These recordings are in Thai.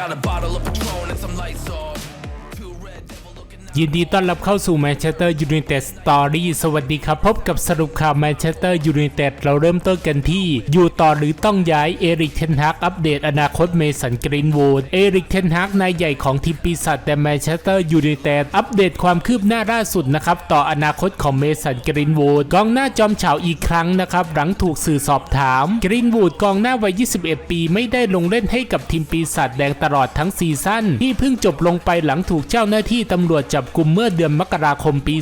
Got a bottle of ยินดีต้อนรับเข้าสู่แมนเชสเตอร์ยูไนเต็ดสตอรี่สวัสดีครับ พบกับสรุปข่าวแมนเชสเตอร์ยูไนเต็ดเราเริ่มต้นกันที่ อยู่ต่อหรือต้องย้ายเอริกเทนฮักอัปเดตอนาคตเมสันกรีนวูดเอริกเทนฮักนายใหญ่ของทีมปีศาจแต่แมนเชสเตอร์ยูไนเต็ดอัปเดตความคืบหน้าล่าสุดนะครับ ต่ออนาคตของเมสันกรีนวูดกองหน้าจอมเฉาอีกครั้งนะครับ หลังถูกสื่อสอบถามกรีนวูดกองหน้าวัย 21 ปีไม่ได้ลงเล่นให้กับทีมปีศาจแดงตลอดทั้งซีซั่นที่เพิ่งจบลงไปหลังถูกเจ้าหน้าที่ตำรวจจับกุมเมื่อเดือนมกราคมปี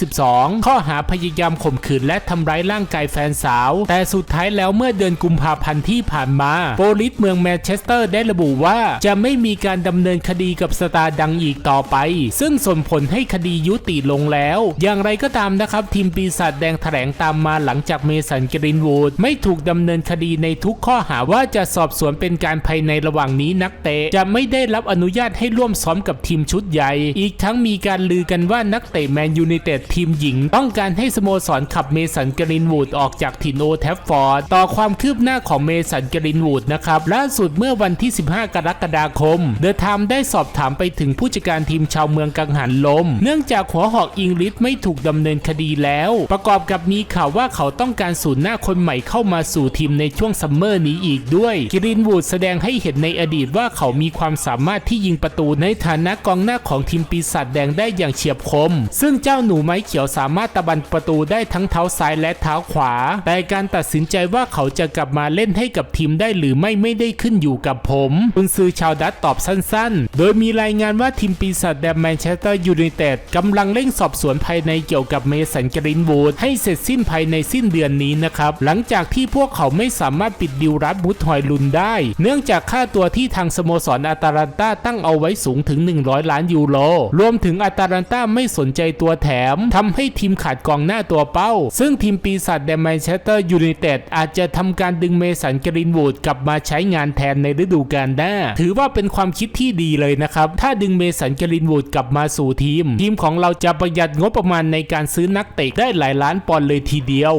2022 ข้อหาพยายามข่มขืนและทำร้ายร่างกายแฟนสาว แต่สุดท้ายแล้วเมื่อเดือนกุมภาพันธ์ที่ผ่านมา โปลิสเมืองแมนเชสเตอร์ได้ระบุว่า จะไม่มีการดำเนินคดีกับสตาร์ดังอีกต่อไป ซึ่งส่งผลให้คดียุติลงแล้ว อย่างไรก็ตามนะครับ ทีมปีศาจแดงแถลงตามมาหลังจากเมสันกรีนวูดไม่ถูกดำเนินคดีในทุกข้อหาว่าจะสอบสวนเป็นการภายในระหว่างนี้นักเตะจะไม่ได้รับอนุญาตให้ร่วมซ้อมกับทีมชุดใหญ่ อีกทั้งมีีการลือกันว่านักเตะแมนยูไนเต็ดทีมหญิง ต้องการให้สโมสรขับเมสันกรีนวูดออกจากถิ่นโอแทฟฟอร์ดต่อความคืบหน้าของเมสันกรีนวูดนะครับล่าสุดเมื่อวันที่ 15 กรกฎาคม เดอะไทม์ได้สอบถามไปถึงผู้จัดการทีมชาวเมืองกังหันลม เนื่องจากหัวหอกอิงลิสไม่ถูกดำเนินคดีแล้ว ประกอบกับมีข่าวว่าเขาต้องการสูนหน้าคนใหม่เข้ามาสู่ทีมในช่วงซัมเมอร์นี้อีกด้วยกรีนวูดแสดงให้เห็นในอดีตว่าเขามีความสามารถที่ยิงประตูในฐานะกองหน้าของทีมปีศาจแดงได้อย่างเฉียบคม ซึ่งเจ้าหนูไม้เขียวสามารถตะบันประตูได้ทั้งเท้าซ้ายและเท้าขวา แต่การตัดสินใจว่าเขาจะกลับมาเล่นให้กับทีมได้หรือไม่ไม่ได้ขึ้นอยู่กับผมคุณซือชาวดัตตอบสั้นๆ โดยมีรายงานว่าทีมปีศาจแดงแมนเชสเตอร์ยูไนเต็ดกำลังเร่งสอบสวนภายในเกี่ยวกับเมสันกรีนวูดให้เสร็จสิ้นภายในสิ้นเดือนนี้นะครับ หลังจากที่พวกเขาไม่สามารถปิดดิวรับมุดหอยลุนได้ เนื่องจากค่าตัวที่ทางสโมสรอาตาลันตาตั้งเอาไว้สูงถึง 100 ล้านยูโรรวมถึงึงอาตาลันตาไม่สนใจตัวแถมทำให้ทีมขาดกองหน้าตัวเป้า ซึ่งทีมปีศาจแดนแมนเชสเตอร์ยูไนเต็ดอาจจะทำการดึงเมสันกรีนวูดกลับมาใช้งานแทนในฤดูกาลหน้า ถือว่าเป็นความคิดที่ดีเลยนะครับ ถ้าดึงเมสันกรีนวูดกลับมาสู่ทีม ทีมของเราจะประหยัดงบประมาณในการซื้อนักเตะได้หลายล้านปอนด์เลยทีเดียว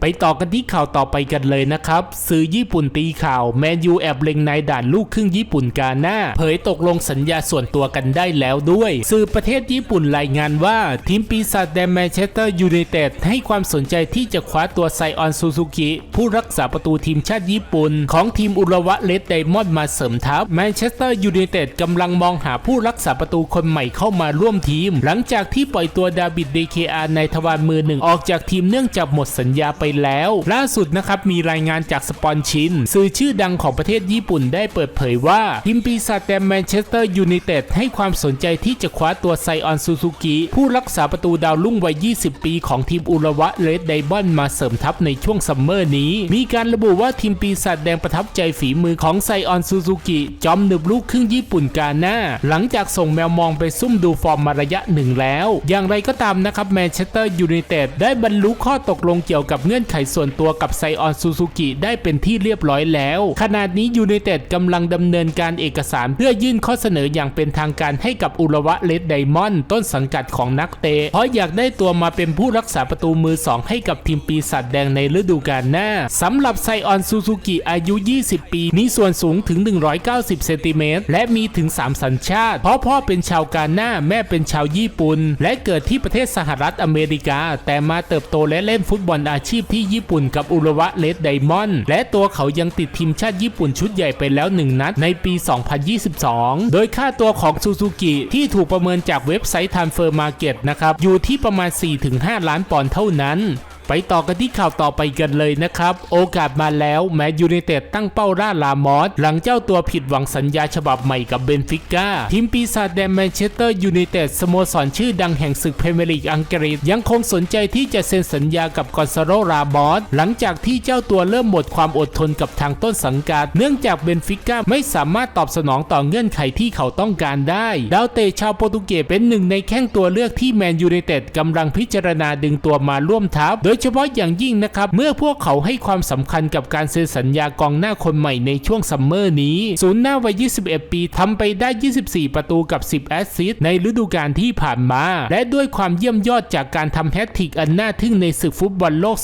ไปต่อกันที่ข่าวต่อไปกันเลยนะครับสื่อญี่ปุ่นตีข่าวแมนยูแอบเล็งนายด่านลูกครึ่งญี่ปุ่นกาหน้า เผยตกลงสัญญาส่วนตัวกันได้แล้วด้วย สื่อประเทศญี่ปุ่นรายงานว่า ทีมปีศาจแดนแมนเชสเตอร์ยูไนเต็ดให้ความสนใจที่จะคว้าตัวไซออนซูซูกิผู้รักษาประตูทีมชาติญี่ปุ่น ของทีมอุระวะเลดไดมอนด์มาเสริมทัพแมนเชสเตอร์ยูไนเต็ดกำลังมองหาผู้รักษาประตูคนใหม่เข้ามาร่วมทีม หลังจากที่ปล่อยตัวดาบิดเดเคอาในทวารมือหนึ่งออกจากทีมเนื่องจากหมดสัญญาไปแล้ว ล่าสุดนะครับมีรายงานจากสปอนชินสื่อชื่อดังของประเทศญี่ปุ่นได้เปิดเผยว่าทีมปีศาจแดงแมนเชสเตอร์ยูไนเต็ดให้ความสนใจที่จะคว้าตัวไซออนซูซูกิผู้รักษาประตูดาวรุ่งวัย 20 ปีของทีมอุระวะเลดไดบอนมาเสริมทัพในช่วงซัมเมอร์นี้ มีการระบุว่าทีมปีศาจแดงประทับใจฝีมือของไซออนซูซูกิจอมหนึบลูกครึ่งญี่ปุ่นกาหน้า หลังจากส่งแมวมองไปซุ่มดูฟอร์มมาระยะหนึ่งแล้ว อย่างไรก็ตามนะครับแมนเชสเตอร์ยูไนเต็ดได้บรรลุข้อตกลงเกี่ยวกับเงื่อนไขส่วนตัวกับไซออนซูซูกิได้เป็นที่เรียบร้อยแล้ว ขณะนี้ยูไนเต็ดกำลังดำเนินการเอกสารเพื่อยื่นข้อเสนออย่างเป็นทางการให้กับอุระวะเลดไดมอนด์ต้นสังกัดของนักเตะเพราะอยากได้ตัวมาเป็นผู้รักษาประตูมือสองให้กับทีมปีศาจแดงในฤดูกาลหน้าสำหรับไซออนซูซูกิอายุ 20 ปี มีส่วนสูงถึง 190 เซนติเมตรและมีถึง 3 สัญชาติ เพราะพ่อเป็นชาวกาหน้าแม่เป็นชาวญี่ปุ่น และเกิดที่ประเทศสหรัฐอเมริกา แต่มาเติบโตและเล่นฟุตบอลอาชีพที่ญี่ปุ่นกับอุระวะเลดไดมอนด์และตัวเขายังติดทีมชาติญี่ปุ่นชุดใหญ่ไปแล้ว 1 นัดในปี 2022 โดยค่าตัวของซูซูกิที่ถูกประเมินจากเว็บไซต์ Transfer Market นะครับอยู่ที่ประมาณ 4-5 ล้านปอนด์เท่านั้น ไปต่อกันที่ข่าวต่อไปกันเลยนะครับ โอกาสมาแล้วแม้ยูไนเต็ดตั้งเป้าล่าลามอสหลังเจ้าตัวผิดหวังสัญญาฉบับใหม่กับเบนฟิก้าทีมปีศาจแดงแมนเชสเตอร์ยูไนเต็ดสโมสรชื่อดังแห่งศึกพรีเมียร์ลีกอังกฤษยังคงสนใจที่จะเซ็นสัญญากับกอนซาโรรามอสหลังจากที่เจ้าตัวเริ่มหมดความอดทนกับทางต้นสังกัด เนื่องจากเบนฟิก้าไม่สามารถตอบสนองต่อเงื่อนไขที่เขาต้องการได้ดาวเตะชาวโปรตุเกสเป็นหนึ่งในแข้งตัวเลือกที่แมนยูไนเต็ดกำลังพิจารณาดึงตัวมาร่วมทัพโดยยเฉพาะอย่างยิ่งนะครับ เมื่อพวกเขาให้ความสำคัญกับการเซ็นสัญญากองหน้าคนใหม่ในช่วงซัมเมอร์นี้ ศูนย์หน้าวัย 21 ปีทำไปได้ 24 ประตูกับ 10 แอสซิสต์ในฤดูกาลที่ผ่านมา และด้วยความเยี่ยมยอดจากการทำแฮตทริกอันน่าทึ่งในศึกฟุตบอลโลก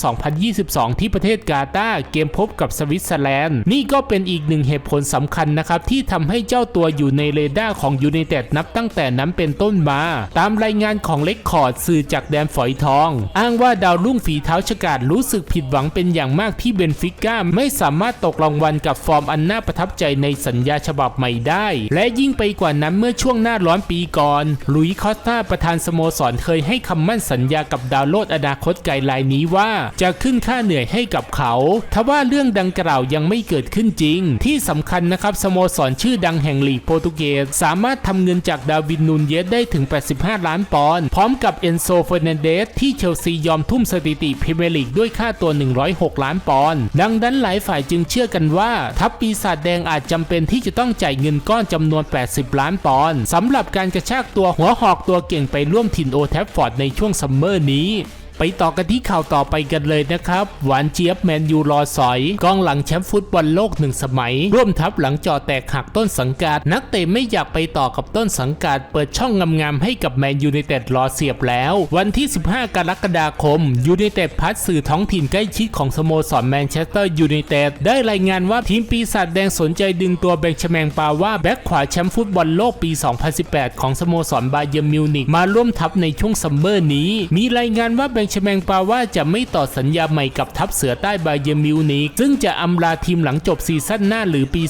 2022 ที่ประเทศกาตาร์เกมพบกับสวิตเซอร์แลนด์ นี่ก็เป็นอีกหนึ่งเหตุผลสำคัญนะครับ ที่ทำให้เจ้าตัวอยู่ในเรดาร์ของยูไนเต็ดนับตั้งแต่นั้นเป็นต้นมา ตามรายงานของเล็กคอร์ดสื่อจากแดนฝอยทอง อ้างว่าดาวรุ่งฝีเท้าฉกาดรู้สึกผิดหวังเป็นอย่างมากที่เบนฟิก้าไม่สามารถตกรางวัลกับฟอร์มอันน่าประทับใจในสัญญาฉบับใหม่ได้ และยิ่งไปกว่านั้นเมื่อช่วงหน้าร้อนปีก่อนลุยคอสตาประธานสโมสรเคยให้คำมั่นสัญญากับดาวโลดอนาคตไกลรายนี้ว่า จะขึ้นค่าเหนื่อยให้กับเขา ทว่าเรื่องดังกล่าวยังไม่เกิดขึ้นจริง ที่สำคัญนะครับสโมสรชื่อดังแห่งลีกโปรตุเกสสามารถทำเงินจากดาวินนูนเยสได้ถึง 85 ล้านปอนด์พร้อมกับเอนโซเฟอร์นันเดสที่เชลซียอมทุ่มสถิติพรีเมียร์ลีกด้วยค่าตัว 106 ล้านปอนด์ดังนั้นหลายฝ่ายจึงเชื่อกันว่า ทัพปีศาจแดงอาจจำเป็นที่จะต้องจ่ายเงินก้อนจำนวน 80 ล้านปอนด์สำหรับการกระชากตัวหัวหอกตัวเก่งไปร่วมถิ่นโอแทฟฟอร์ดในช่วงซัมเมอร์นี้ ไปต่อกันที่ข่าวต่อไปกันเลยนะครับ หวานเจี๊ยบแมนยูรอสอยกองหลังแชมป์ฟุตบอลโลกหนึ่งสมัย ร่วมทัพหลังจอแตกหักต้นสังกัด นักเตะไม่อยากไปต่อกับต้นสังกัด เปิดช่องงามๆให้กับแมนยูไนเต็ดรอเสียบแล้ว วันที่ 15 กรกฎาคมยูไนเต็ดพัดสื่อท้องถิ่นใกล้ชิดของสโมสรแมนเชสเตอร์ยูไนเต็ดได้รายงานว่าทีมปีศาจแดงสนใจดึงตัวเบงชแมงปาว่าแบ็คขวาแชมป์ฟุตบอลโลกปี 2018 ของสโมสรบาเยร์นมิวนิกมาร่วมทัพในช่วงซัมเมอร์นี้ มีรายงานว่าเบงชแมงปาว่าจะไม่ต่อสัญญาใหม่กับทัพเสือใต้บาเยมิวนิกซึ่งจะอำลาทีมหลังจบซีซั่นหน้าหรือปี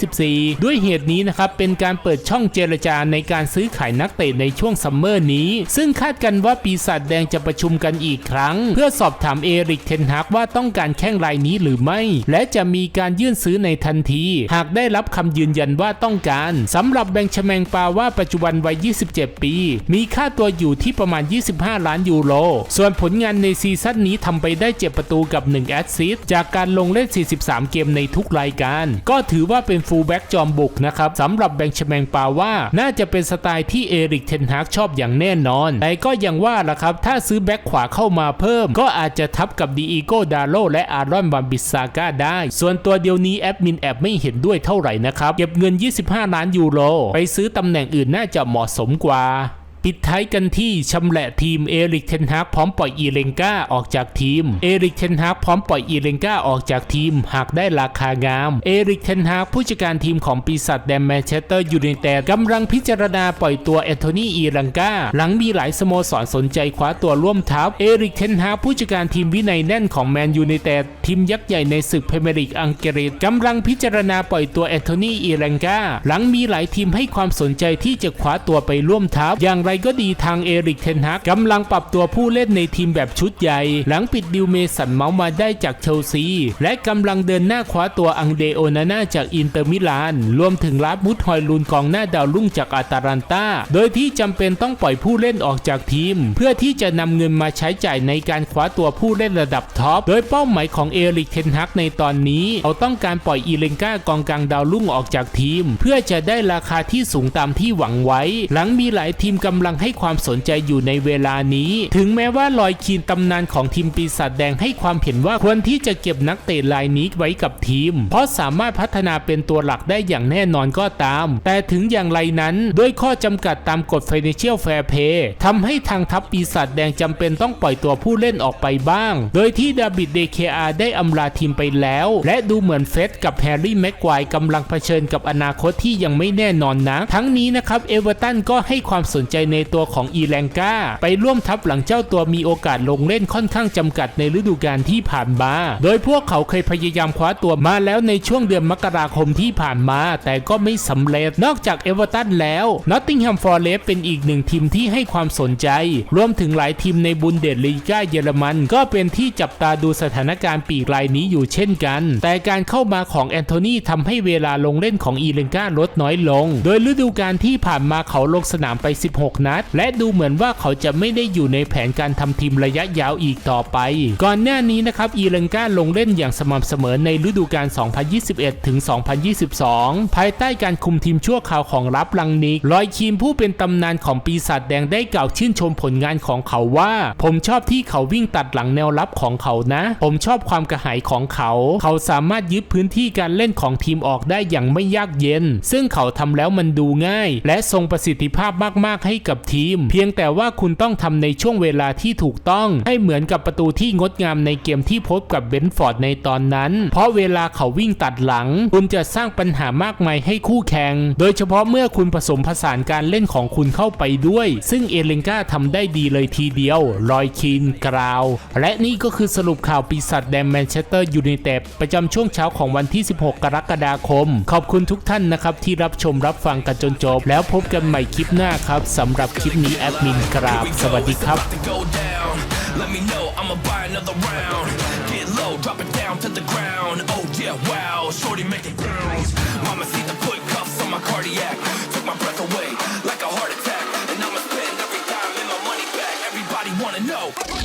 2024 ด้วยเหตุนี้นะครับเป็นการเปิดช่องเจรจาในการซื้อขายนักเตะในช่วงซัมเมอร์นี้ ซึ่งคาดกันว่าปีศาจแดงจะประชุมกันอีกครั้ง เพื่อสอบถามเอริกเทนฮากว่าต้องการแข้งรายนี้หรือไม่ และจะมีการยื่นซื้อในทันที หากได้รับคำยืนยันว่าต้องการสำหรับแบงชแมงปาว่าปัจจุบันวัย 27 ปี มีค่าตัวอยู่ที่ประมาณ 25 ล้านยูโรส่วนผลงานในซีซั่นนี้ทำไปได้ 7 ประตูกับ 1 แอสซิสต์จากการลงเล่น 43 เกมในทุกรายการ ก็ถือว่าเป็นฟูลแบ็กจอมบุกนะครับสำหรับแบงค์ชแมงปาว่า น่าจะเป็นสไตล์ที่เอริกเทนฮากชอบอย่างแน่นอน แต่ก็ยังว่าล่ะครับ ถ้าซื้อแบ็กขวาเข้ามาเพิ่ม ก็อาจจะทับกับดีอีโกดาโลและอารอนบัมบิสซาก้าได้ ส่วนตัวเดียวนี้แอดมินแอบไม่เห็นด้วยเท่าไหร่นะครับเก็บเงิน 25 ล้านยูโรไปซื้อตำแหน่งอื่นน่าจะเหมาะสมกว่า ปิดท้ายกันที่ชำแหละทีมเอริกเทนฮากพร้อมปล่อยอีเลงกาออกจากทีม เอริกเทนฮากพร้อมปล่อยอีเลงกาออกจากทีม หากได้ราคางาม เอริกเทนฮากผู้จัดการทีมของปีศาจแดนแมนเชสเตอร์ยูไนเต็ดกำลังพิจารณาปล่อยตัวแอนโทนีอีลังกาหลังมีหลายสโมสรสนใจคว้าตัวร่วมทัพ เอริกเทนฮากผู้จัดการทีมวินัยแน่นของแมนยูไนเต็ดทีมยักษ์ใหญ่ในศึกพรีเมียร์ลีกอังกฤษกำลังพิจารณาปล่อยตัวแอนโทนีอีลังกาหลังมีหลายทีมให้ความสนใจที่จะคว้าตัวไปร่วมทัพอย่างไรก็ดีทางเอริกเทนฮากกำลังปรับตัวผู้เล่นในทีมแบบชุดใหญ่ หลังปิดดิวเมสันเมาส์มาได้จากเชลซี และกำลังเดินหน้าคว้าตัวอังเดโอนาน่าจากอินเตอร์มิลาน รวมถึงลาบมุดฮอยลูนกองหน้าดาวรุ่งจากอาตาลันตาโดยที่จำเป็นต้องปล่อยผู้เล่นออกจากทีม เพื่อที่จะนำเงินมาใช้จ่ายในการคว้าตัวผู้เล่นระดับท็อป โดยเป้าหมายของเอริกเทนฮักในตอนนี้เขาต้องการปล่อยอีเลงกากองกลางดาวรุ่งออกจากทีม เพื่อจะได้ราคาที่สูงตามที่หวังไว้ หลังมีหลายทีมกำำลังให้ความสนใจอยู่ในเวลานี้ ถึงแม้ว่าลอยคีนตำนานของทีมปีศาจแดงให้ความเห็นว่าควรที่จะเก็บนักเตะรายนี้ไว้กับทีม เพราะสามารถพัฒนาเป็นตัวหลักได้อย่างแน่นอนก็ตาม แต่ถึงอย่างไรนั้นด้วยข้อจำกัดตามกฎ Financial Fair Play ทำให้ทางทัพปีศาจแดงจำเป็นต้องปล่อยตัวผู้เล่นออกไปบ้าง โดยที่ดาบิดเดคอาได้อำลาทีมไปแล้ว และดูเหมือนเฟสกับแฮร์รี่แม็กควายกำลังเผชิญกับอนาคตที่ยังไม่แน่นอนนะทั้งนี้นะครับเอเวอร์ตันก็ให้ความสนใจในตัวของอีแลงกาไปร่วมทัพหลังเจ้าตัวมีโอกาสลงเล่นค่อนข้างจำกัดในฤดูกาลที่ผ่านมา โดยพวกเขาเคยพยายามคว้าตัวมาแล้วในช่วงเดือนมกราคมที่ผ่านมา แต่ก็ไม่สำเร็จ นอกจากเอเวอร์ตันแล้วนอตติงแฮมฟอร์เรสเป็นอีกหนึ่งทีมที่ให้ความสนใจ รวมถึงหลายทีมในบุนเดสลีกาเยอรมัน ก็เป็นที่จับตาดูสถานการณ์ปีกรายนี้อยู่เช่นกัน แต่การเข้ามาของแอนโทนีทำให้เวลาลงเล่นของอีเลนกาลดน้อยลง โดยฤดูกาลที่ผ่านมาเขาลงสนามไป 16นัด และดูเหมือนว่าเขาจะไม่ได้อยู่ในแผนการทำทีมระยะยาวอีกต่อไป ก่อนหน้านี้นะครับอีเลนกาลงเล่นอย่างสม่ำเสมอในฤดูกาล 2021 ถึง 2022 ภายใต้การคุมทีมชั่วคราวของรับลังนิกลอยคีมผู้เป็นตำนานของปีศาจแดงได้กล่าวชื่นชมผลงานของเขาว่า ผมชอบที่เขาวิ่งตัดหลังแนวรับของเขานะ ผมชอบความกระหายของเขา เขาสามารถยึดพื้นที่การเล่นของทีมออกได้อย่างไม่ยากเย็น ซึ่งเขาทำแล้วมันดูง่าย และทรงประสิทธิภาพมากๆให้กับทีม เพียงแต่ว่าคุณต้องทำในช่วงเวลาที่ถูกต้อง ให้เหมือนกับประตูที่งดงามในเกมที่พบกับเบนฟอร์ดในตอนนั้น เพราะเวลาเขาวิ่งตัดหลัง คุณจะสร้างปัญหามากมายให้คู่แข่ง โดยเฉพาะเมื่อคุณผสมผสานการเล่นของคุณเข้าไปด้วย ซึ่งเอเลนกาทำได้ดีเลยทีเดียวลอยคีนกราว และนี่ก็คือสรุปข่าวปีศาจแดงแมนเชสเตอร์ยูไนเต็ดประจำช่วงเช้าของวันที่ 16 กรกฎาคม ขอบคุณทุกท่านนะครับที่รับชมรับฟังกันจนจบ แล้วพบกันใหม่คลิปหน้าครับสำหรับหรับคลิปนี้แอดมินกราบสวัสดีครับ Let me know, I'ma buy another round. Get low, drop it down to the ground. Oh yeah, wow, shorty make it bounce. Mama see the put cuffs on my cardiac. Took my breath away like a heart attack. And I'ma spend every in my money back. Everybody wanna know.